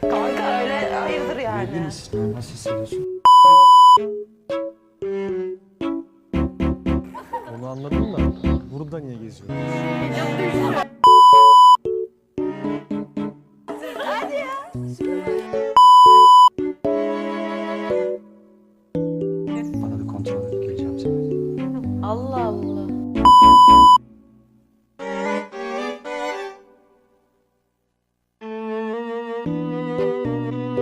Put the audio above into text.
Kanka öyle hayırdır yani. Yedin misin? Nasıl hissediyorsun? Onu anladın mı? Burada niye geziyorsun? Hadi ya. Bana da kontrol edip geleceğim seni. Allah Allah. Música